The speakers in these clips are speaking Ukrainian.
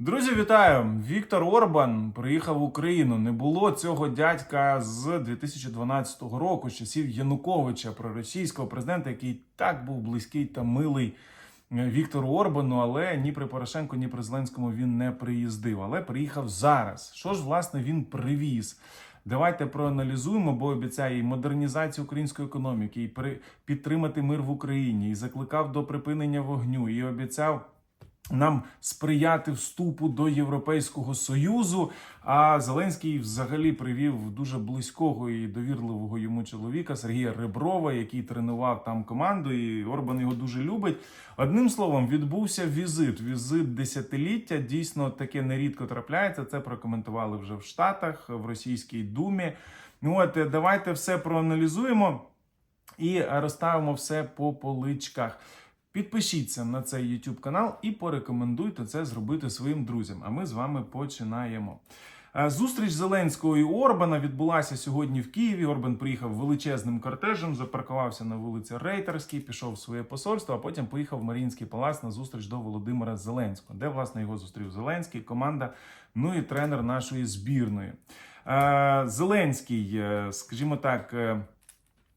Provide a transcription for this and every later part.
Друзі, вітаю! Віктор Орбан приїхав в Україну. Не було цього дядька з 2012 року, з часів Януковича, проросійського президента, який так був близький та милий е, Віктору Орбану, але ні при Порошенку, ні при Зеленському він не приїздив. Але приїхав зараз. Що ж, власне, він привіз? Давайте проаналізуємо, бо обіцяє і модернізацію української економіки, і при- підтримати мир в Україні, і закликав до припинення вогню, і обіцяв нам сприяти вступу до Європейського Союзу. А Зеленський взагалі привів дуже близького і довірливого йому чоловіка Сергія Реброва, який тренував там команду, і Орбан його дуже любить. Одним словом, відбувся візит. Візит десятиліття. Дійсно, таке нерідко трапляється. Це прокоментували вже в Штатах, в Російській Думі. Ну от давайте все проаналізуємо і розставимо все по поличках. Підпишіться на цей YouTube канал і порекомендуйте це зробити своїм друзям. А ми з вами починаємо. Е, Зустріч Зеленського і Орбана відбулася сьогодні в Києві. Орбан приїхав величезним кортежем, запаркувався на вулиці Рейтерській, пішов в своє посольство, а потім поїхав в Маріїнський палац на зустріч до Володимира Зеленського, де власне його зустрів Зеленський, команда, ну і тренер нашої збірної. Е, Зеленський, е, скажімо так.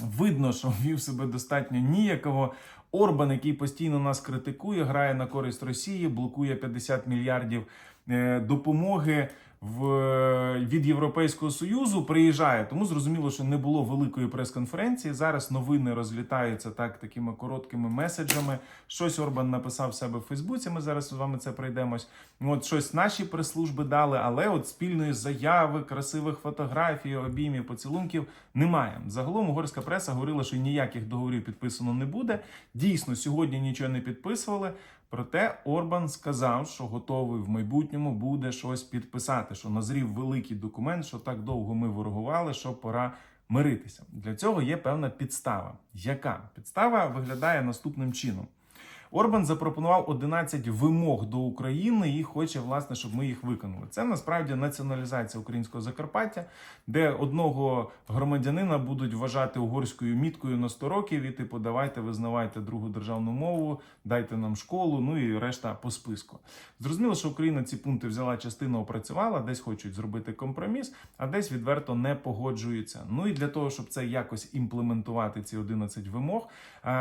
Видно, що вів себе достатньо ніяково. Орбан, який постійно нас критикує, грає на користь Росії, блокує 50 мільярдів е, допомоги в, від Європейського Союзу. Приїжджає. Тому зрозуміло, що не було великої прес-конференції. Зараз новини розлітаються так такими короткими меседжами. Щось Орбан написав себе в Фейсбуці. Ми зараз з вами це пройдемось. От щось наші прес-служби дали, але от спільної заяви, красивих фотографій, обіймів, поцілунків немає. Загалом угорська преса говорила, що ніяких договорів підписано не буде. Дійсно, сьогодні нічого не підписували. Проте Орбан сказав, що готовий в майбутньому буде щось підписати, що назрів великий документ, що так довго ми ворогували, що пора миритися. Для цього є певна підстава. Яка підстава виглядає наступним чином? Орбан запропонував 11 вимог до України і хоче, власне, щоб ми їх виконали. Це насправді націоналізація українського Закарпаття, де одного громадянина будуть вважати угорською міткою на 100 років, і типу, давайте визнавайте другу державну мову, дайте нам школу, ну і решта по списку. Зрозуміло, що Україна ці пункти взяла частину, опрацювала, десь хочуть зробити компроміс, а десь відверто не погоджуються. Ну і для того, щоб це якось імплементувати, ці 11 вимог,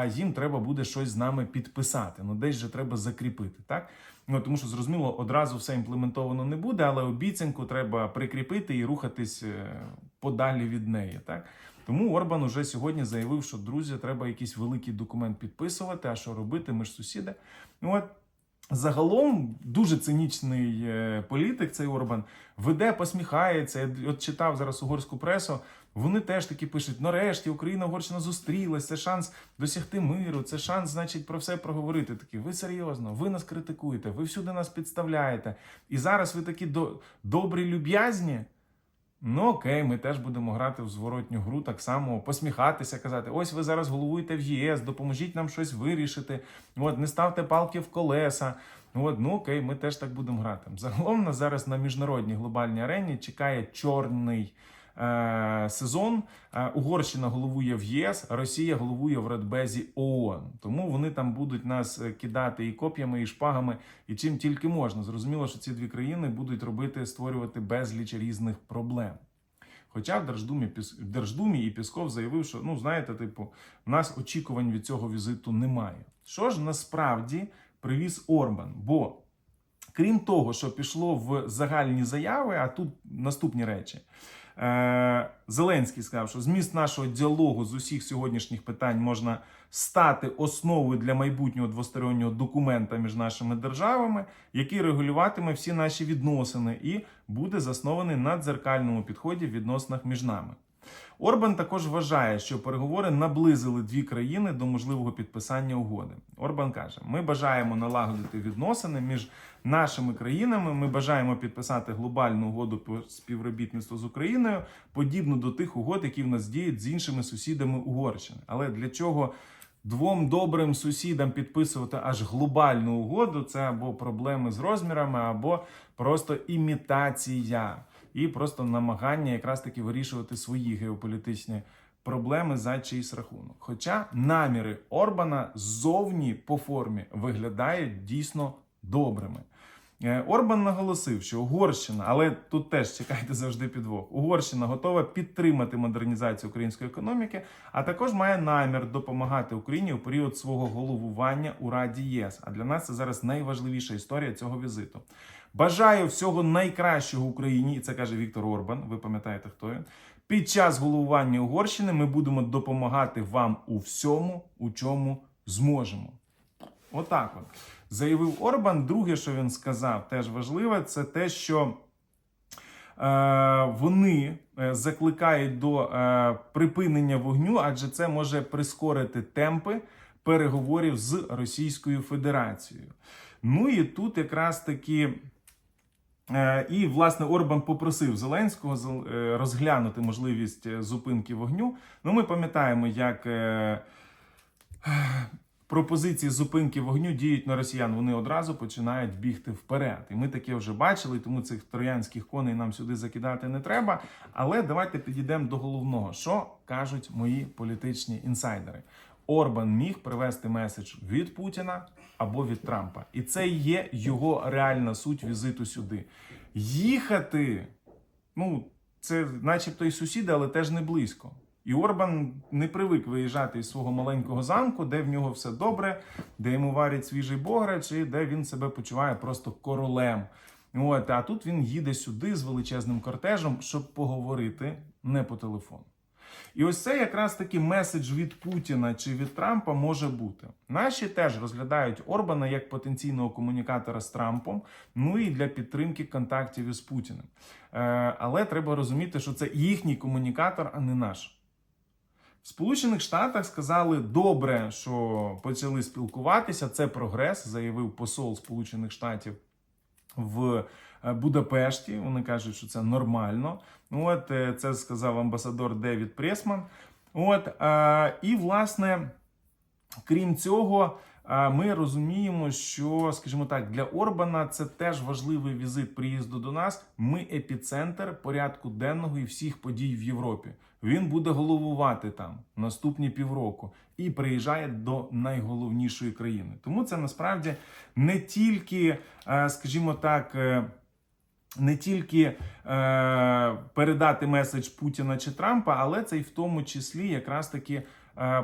їм треба буде щось з нами підписати. Ну десь же треба закріпити, так? Ну тому що зрозуміло, одразу все імплементовано не буде, але обіцянку треба прикріпити і рухатись е, подалі від неї. Так тому Орбан уже сьогодні заявив, що друзі, треба якийсь великий документ підписувати. А що робити? Ми ж сусіди. Ну от. Загалом дуже цинічний е, політик цей Орбан веде, посміхається. Я от читав зараз угорську пресу. Вони теж таки пишуть: нарешті Україна Угорщина зустрілась. Це шанс досягти миру. Це шанс, значить, про все проговорити. Такі, ви серйозно, ви нас критикуєте, ви всюди нас підставляєте. І зараз ви такі до, добрі, люб'язні. Ну окей, ми теж будемо грати в зворотню гру, так само посміхатися, казати: ось ви зараз головуєте в ЄС, допоможіть нам щось вирішити. От не ставте палки в колеса. От, ну окей, ми теж так будемо грати. Загалом нас зараз на міжнародній глобальній арені чекає чорний сезон. Е, Угорщина головує в ЄС, Росія головує в Радбезі ООН. Тому вони там будуть нас е, кидати і коп'ями, і шпагами, і чим тільки можна. Зрозуміло, що ці дві країни будуть робити створювати безліч різних проблем. Хоча в Держдумі, в Держдумі і Пісков заявив, що ну знаєте, типу, в нас очікувань від цього візиту немає. Що ж насправді привіз Орбан? Бо крім того, що пішло в загальні заяви, а тут наступні речі. Е, Зеленський сказав, що зміст нашого діалогу з усіх сьогоднішніх питань можна стати основою для майбутнього двостороннього документа між нашими державами, який регулюватиме всі наші відносини і буде заснований на дзеркальному підході в відносинах між нами. Орбан також вважає, що переговори наблизили дві країни до можливого підписання угоди. Орбан каже: ми бажаємо налагодити відносини між нашими країнами. Ми бажаємо підписати глобальну угоду про співробітництво з Україною, подібну до тих угод, які в нас діють з іншими сусідами Угорщини. Але для чого? Двом добрим сусідам підписувати аж глобальну угоду це або проблеми з розмірами, або просто імітація і просто намагання якраз таки вирішувати свої геополітичні проблеми за чийсь рахунок. Хоча наміри Орбана ззовні по формі виглядають дійсно добрими. Е, Орбан наголосив, що Угорщина, але тут теж чекайте завжди підвох. Угорщина готова підтримати модернізацію української економіки, а також має намір допомагати Україні у період свого головування у Раді ЄС. А для нас це зараз найважливіша історія цього візиту. Бажаю всього найкращого Україні, і це каже Віктор Орбан. Ви пам'ятаєте, хто він. Під час головування Угорщини ми будемо допомагати вам у всьому, у чому зможемо. Отак от заявив Орбан. Друге, що він сказав, теж важливе, це те, що е, вони е, закликають до е, припинення вогню, адже це може прискорити темпи переговорів з Російською Федерацією. Ну і тут якраз таки. І власне Орбан попросив Зеленського зел- розглянути можливість зупинки вогню. Ну, ми пам'ятаємо, як пропозиції зупинки вогню діють на росіян. Вони одразу починають бігти вперед. І ми таке вже бачили, тому цих троянських коней нам сюди закидати не треба. Але давайте підійдемо до головного, що кажуть мої політичні інсайдери. Орбан міг привести меседж від Путіна або від Трампа, і це є його реальна суть візиту сюди. Їхати, ну це, начебто, і сусіди, але теж не близько. І Орбан не привик виїжджати із свого маленького замку, де в нього все добре, де йому варять свіжий бограч, і де він себе почуває просто королем. От, а тут він їде сюди з величезним кортежем, щоб поговорити не по телефону. І ось це якраз таки меседж від Путіна чи від Трампа може бути. Наші теж розглядають Орбана як потенційного комунікатора з Трампом, ну і для підтримки контактів із Путіним. Е, але треба розуміти, що це їхній комунікатор, а не наш. В Сполучених Штатах сказали добре, що почали спілкуватися. Це прогрес, заявив посол Сполучених Штатів в е, Будапешті. Вони кажуть, що це нормально. От е, це сказав амбасадор Девід Пресман. От і власне, крім цього. Ми розуміємо, що, скажімо так, для Орбана це теж важливий візит приїзду до нас. Ми епіцентр порядку денного і всіх подій в Європі. Він буде головувати там наступні півроку і приїжджає до найголовнішої країни. Тому це насправді не тільки, е, скажімо так. е, не тільки е, передати меседж Путіна чи Трампа, але це й в тому числі якраз таки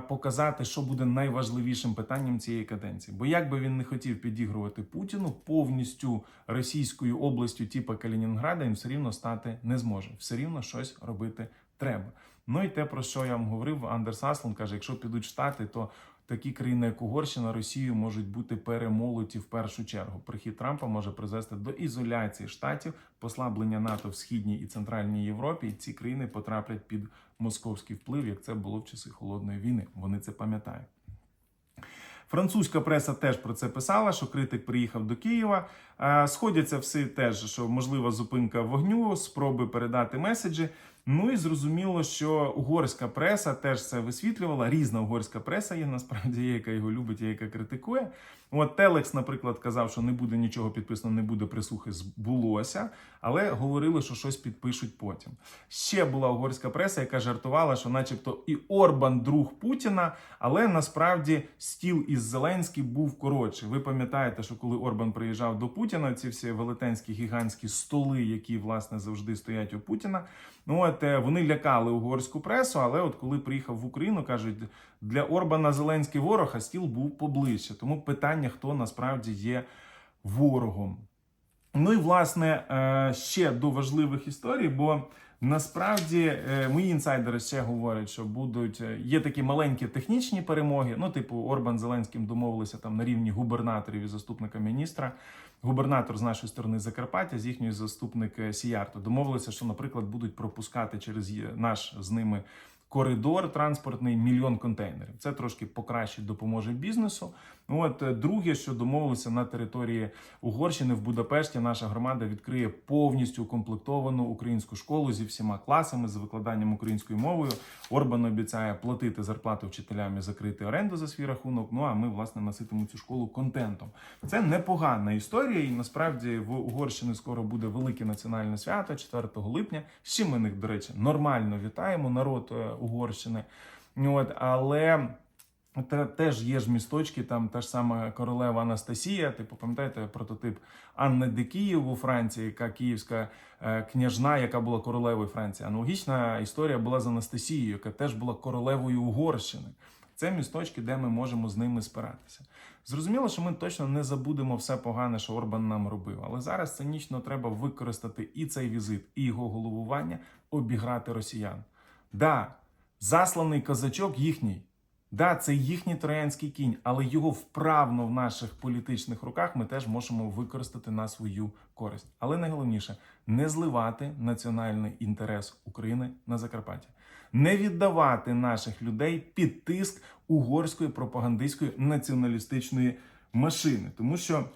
показати, що буде найважливішим питанням цієї каденції. Бо як би він не хотів підігрувати Путіну, повністю російською областю, типу Калінінграда, він все рівно стати не зможе. Все рівно щось робити треба. Ну і те, про що я вам говорив, Андерс Аслан каже: якщо підуть штати, то такі країни, як Угорщина, Росію, можуть бути перемолоті в першу чергу. Прихід Трампа може призвести до ізоляції штатів, послаблення НАТО в східній і центральній Європі, і ці країни потраплять під московський вплив, як це було в часи холодної війни. Вони це пам'ятають. Французька преса теж про це писала, що критик приїхав до Києва. Е, Сходяться всі теж, що можлива зупинка вогню, спроби передати меседжі. Ну і зрозуміло, що угорська преса теж це висвітлювала. Різна угорська преса є, насправді є, яка його любить, є, яка критикує. От Телекс, наприклад, казав, що не буде нічого підписано, не буде присухи, збулося, але говорили, що щось підпишуть потім. Ще була угорська преса, яка жартувала, що, начебто, і Орбан друг Путіна, але насправді стіл із Зеленським був коротший. Ви пам'ятаєте, що коли Орбан приїжджав до Путіна, ці всі велетенські гігантські столи, які власне завжди стоять у Путіна. Ну от е, вони лякали угорську пресу, але от коли приїхав в Україну, кажуть, для Орбана Зеленський ворог, а стіл був поближче. Тому питання, хто насправді є ворогом. Ну і власне е, ще до важливих історій, бо насправді е, мої інсайдери ще говорять, що будуть е, є такі маленькі технічні перемоги. Ну, типу, Орбан Зеленським домовилися там на рівні губернаторів і заступника міністра. Губернатор з нашої сторони Закарпаття, з їхньої заступник е, Сіярто, домовилися, що, наприклад, будуть пропускати через наш з ними коридор транспортний мільйон контейнерів. Це трошки покращить допоможе бізнесу. Ну, От е, друге, що домовилися на території Угорщини в Будапешті, наша громада відкриє повністю укомплектовану українську школу зі всіма класами з викладанням українською мовою. Орбан обіцяє платити зарплату вчителям і закрити оренду за свій рахунок. Ну а ми власне наситимо цю школу контентом. Це непогана історія, і насправді в Угорщині скоро буде велике національне свято 4 липня. Чим ми них, до речі, нормально вітаємо народ е, Угорщини. От, але Теж є ж місточки, там та ж сама королева Анастасія. Типу, пам'ятаєте прототип Анни де Київ у Франції, яка київська е, княжна, яка була королевою Франції. Аналогічна історія була з Анастасією, яка теж була королевою Угорщини. Це місточки, де ми можемо з ними спиратися. Зрозуміло, що ми точно не забудемо все погане, що Орбан нам робив. Але зараз цинічно треба використати і цей візит, і його головування, обіграти росіян. Да, засланий козачок їхній. Да, це їхній троянський кінь, але його вправно в наших політичних руках ми теж можемо використати на свою користь. Але найголовніше не зливати національний інтерес України на Закарпаття, не віддавати наших людей під тиск угорської пропагандистської націоналістичної машини, тому що.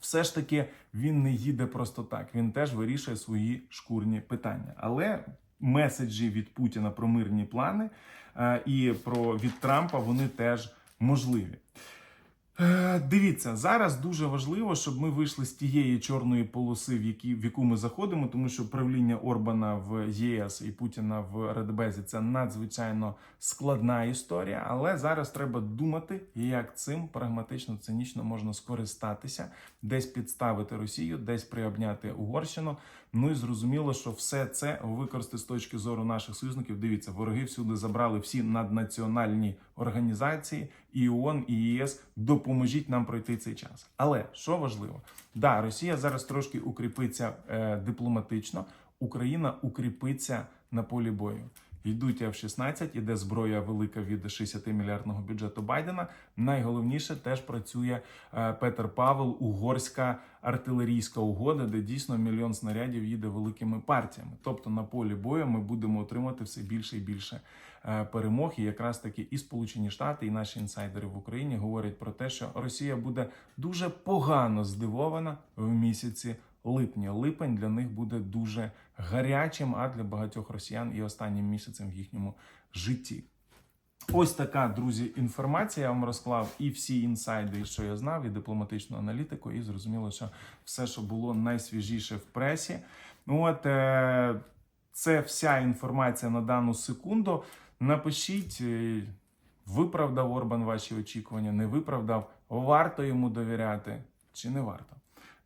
Все ж таки він не їде просто так. Він теж вирішує свої шкурні питання. Але меседжі від Путіна про мирні плани е, і про від Трампа вони теж можливі. Е, Дивіться, зараз дуже важливо, щоб ми вийшли з тієї чорної полоси, в, які, в яку ми заходимо, тому що правління Орбана в ЄС і Путіна в Радбезі це надзвичайно складна історія. Але зараз треба думати, як цим прагматично цинічно можна скористатися, десь підставити Росію, десь приобняти Угорщину. Ну і зрозуміло, що все це використати з точки зору наших союзників. Дивіться, вороги всюди забрали всі наднаціональні організації, і ООН, і ЄС. Допоможіть нам пройти цей час. Але що важливо, да, Росія зараз трошки укріпиться е, дипломатично, Україна укріпиться на полі бою. Йдуть F-16, іде зброя велика від 60 мільярдного бюджету Байдена. Найголовніше теж працює е, Петер Павел, угорська артилерійська угода, де дійсно мільйон снарядів їде великими партіями. Тобто на полі бою ми будемо отримати все більше і більше е, перемог. І якраз таки і Сполучені Штати, і наші інсайдери в Україні говорять про те, що Росія буде дуже погано здивована в місяці липня. Липень для них буде дуже гарячим, а для багатьох росіян і останнім місяцем в їхньому житті. Ось така, друзі, інформація. Я вам розклав і всі інсайди, що я знав, і дипломатичну аналітику, і зрозуміло, що все, що було найсвіжіше в пресі. От е, це вся інформація на дану секунду. Напишіть, е, виправдав Орбан ваші очікування, не виправдав, варто йому довіряти чи не варто.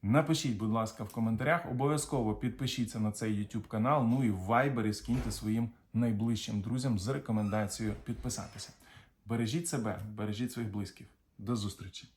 Напишіть, будь ласка, в коментарях. Обов'язково підпишіться на цей YouTube канал. Ну і в вайбері скиньте своїм найближчим друзям з рекомендацією підписатися. Бережіть себе, бережіть своїх близьких. До зустрічі!